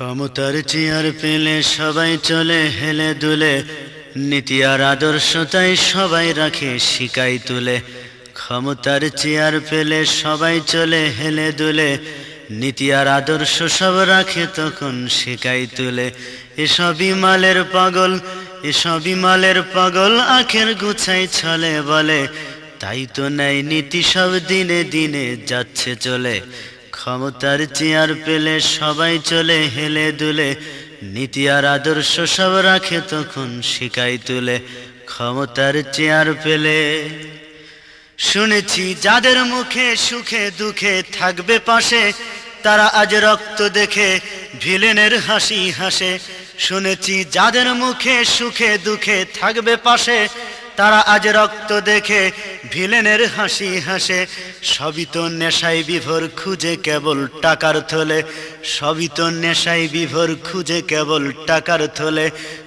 ক্ষমতার চেয়ার পেলে সবাই চলে, হেলে দুলে। নীতি আর আদর্শ তাই সবাই রাখে, শিকাই তুলে। ক্ষমতার চেয়ার পেলে সবাই চলে, হেলে দুলে। নীতি আর আদর্শ সব রাখে তখন শিকাই তুলে। এসবই মালের পাগল, এসবই মালের পাগল, আখের গুছাই ছলে বলে। তাই তো নাই নীতি সব দিনে দিনে যাচ্ছে চলে। ক্ষমতার চেয়ার পেলে সবাই চলে, হেলে দুলে। নীতি আর আদর্শ সব রাখে তখন শিকাই তুলে। ক্ষমতার চেয়ার পেলে শুনেছি যাদের মুখে সুখে দুঃখে থাকবে পাশে, তারা আজ রক্ত দেখে ভিলেনের হাসি হাসে। শুনেছি যাদের মুখে সুখে দুঃখে থাকবে পাশে তারা আজ রক্ত দেখে ভিলেনের হাসি হাসে। সবই তো নেশায় বিভোর, খুঁজে কেবল টাকার থলে। সবই তো নেশায় বিভোর, খুঁজে কেবল টাকার থলে।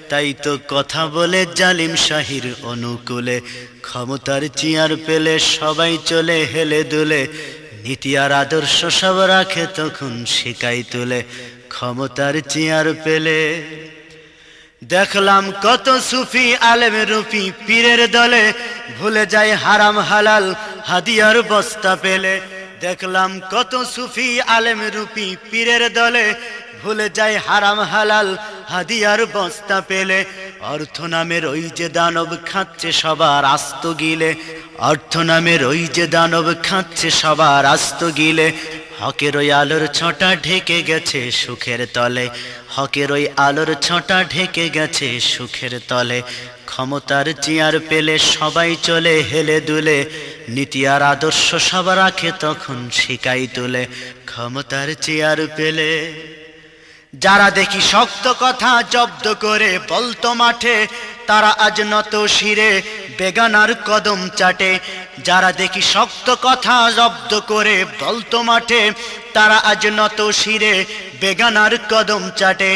তাই তো কথা বলে জালিম শাহির অনুকূলে। ক্ষমতার চেয়ার পেলে সবাই চলে হেলে দুলে। নীতি আর আদর্শ সব রাখে তখন শিকাই তুলে। ক্ষমতার চেয়ার পেলে দেখলাম কত সুফি আলেম রুপি পীরের দলে ভুলে যায় হারাম হালাল হাদিয়ার বস্তা পেলে। দেখলাম কত সুফি আলেম রুপি পীরের দলে ভুলে যায় হারাম হালাল হাদিয়ার বস্তা পেলে। অর্থ নামের ওই যে দানব খাচ্ছে সবার আস্ত গিলে। অর্থ নামের ওই যে দানব খাচ্ছে সবার আস্ত গিলে। হকের ওই আলোর ছটা ঢেকে গেছে সুখের তলে। হকের ওই আলোর ছটা ঢেকে গেছে সুখের তলে। ক্ষমতার চেয়ার পেলে সবাই চলে, হেলে দুলে। নীতি আর আদর্শ সব রাখে তখন শিকাই তুলে। ক্ষমতার চেয়ার পেলে যারা দেখি শক্ত কথা জব্দ করে বলতো মাঠে তারা আজ নত শিরে বেগানার কদম চাটে। যারা দেখি শক্ত কথা জব্দ করে বলতো মাঠে, তারা আজ নত শিরে বেগানার কদম চাটে।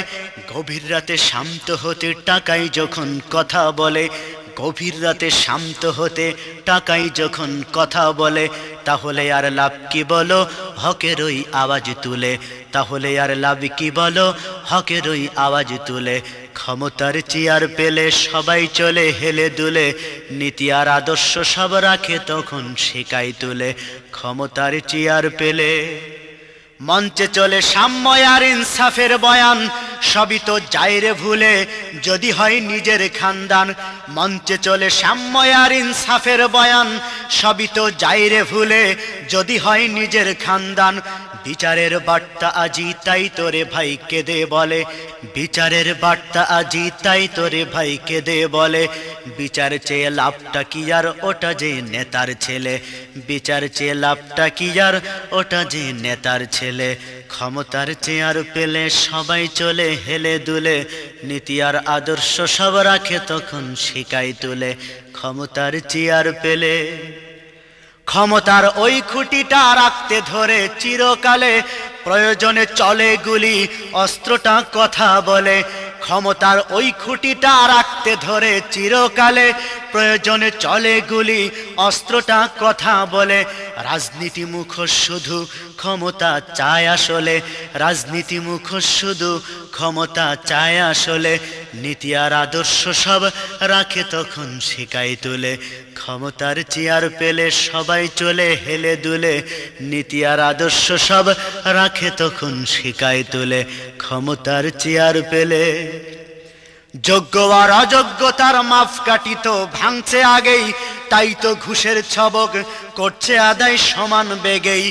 গভীর রাতে শান্ত হতে টাকাই যখন কথা বলে, গভীর রাতে শান্ত হতে টাকাই যখন কথা বলে তাহলে আর লাভ কি বলো? হকের ওই আওয়াজ তুলে। তাহলে আর লাভ কি বলো? হকের ওই আওয়াজ তুলে। ক্ষমতার চেয়ার পেলে সবাই চলে হেলে দুলে। নীতি আর আদর্শ সব রাখে তখন শিকাই তুলে। ক্ষমতার চেয়ার পেলে মঞ্চে চলে সাম্য আর ইনসাফের বয়ান। সবই তো যাইরে ভুলে। যদি হয় নিজের খানদান, মঞ্চে চলে সাম্য আর ইনসাফের বয়ান। সবই তো যাইরে ভুলে। যদি হয় নিজের খানদান বিচারের বার্তা আজি তাই তোরে ভাই কেঁদে বলে। বিচারের বার্তা আজি তাই তোরে ভাই কেঁদে বলে। বিচার চেয়ে লাভটা কি আর, ওটা যে নেতার ছেলে। বিচার চেয়ে লাভটা কি আর, ওটা যে নেতার ছেলে। ক্ষমতার চেয়ার পেলে সবাই চলে, হেলে দুলে। নীতি আর আদর্শ সব রাখে তখন শিকাই তুলে। ক্ষমতার চেয়ার পেলে ক্ষমতার ওই খুঁটিটা রাখতে ধরে চিরকালে প্রয়োজনে চলে গুলি, অস্ত্রটা কথা বলে। ক্ষমতার ওই খুঁটিটা রাখতে ধরে চিরকালে প্রয়োজনে চলে গুলি, অস্ত্রটা কথা বলে। রাজনীতি মুখ শুধু ক্ষমতা চায় আসলে, রাজনীতি মুখ শুধু ক্ষমতা চায় আসলে। নীতি আর আদর্শ সব রাখে তখন শিকাই তুলে। ক্ষমতার চেয়ার পেলে সবাই চলে, হেলে দুলে। নীতি আর আদর্শ সব রাখে তখন শিকাই তুলে। ক্ষমতার চেয়ার পেলে যোগ্য আর অযোগ্যতার মাফ কাটিত ভাঙছে আগেই। তাই তো ঘুষের ছবক করছে আদায় সমান বেগেই।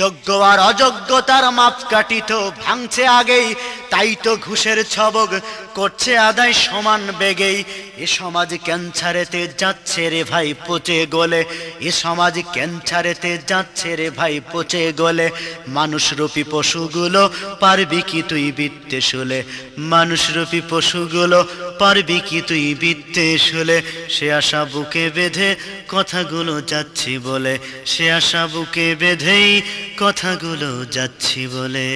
যোগ্য আর অযোগ্যতার মাপ কাটিত ভাঙছে আগেই। তাই তো ঘুষের ছবক করছে আদায় সমান বেগেই। এ সমাজ ক্যান্সারেতে যাচ্ছে রে ভাই পচে গলে। এ সমাজ ক্যান্সারেতে যাচ্ছে রে ভাই পচে গলে। মানুষরূপী পশুগুলো পারবি কি তুই বিত্তে শুলে? মানুষরূপী পশুগুলো পারবি কি তুই বিত্তে শুলে? সে আশা বুকে বেঁধে কথাগুলো যাচ্ছি বলে। সে আশা বুকে বেঁধেই কথাগুলো যাচ্ছি বলে।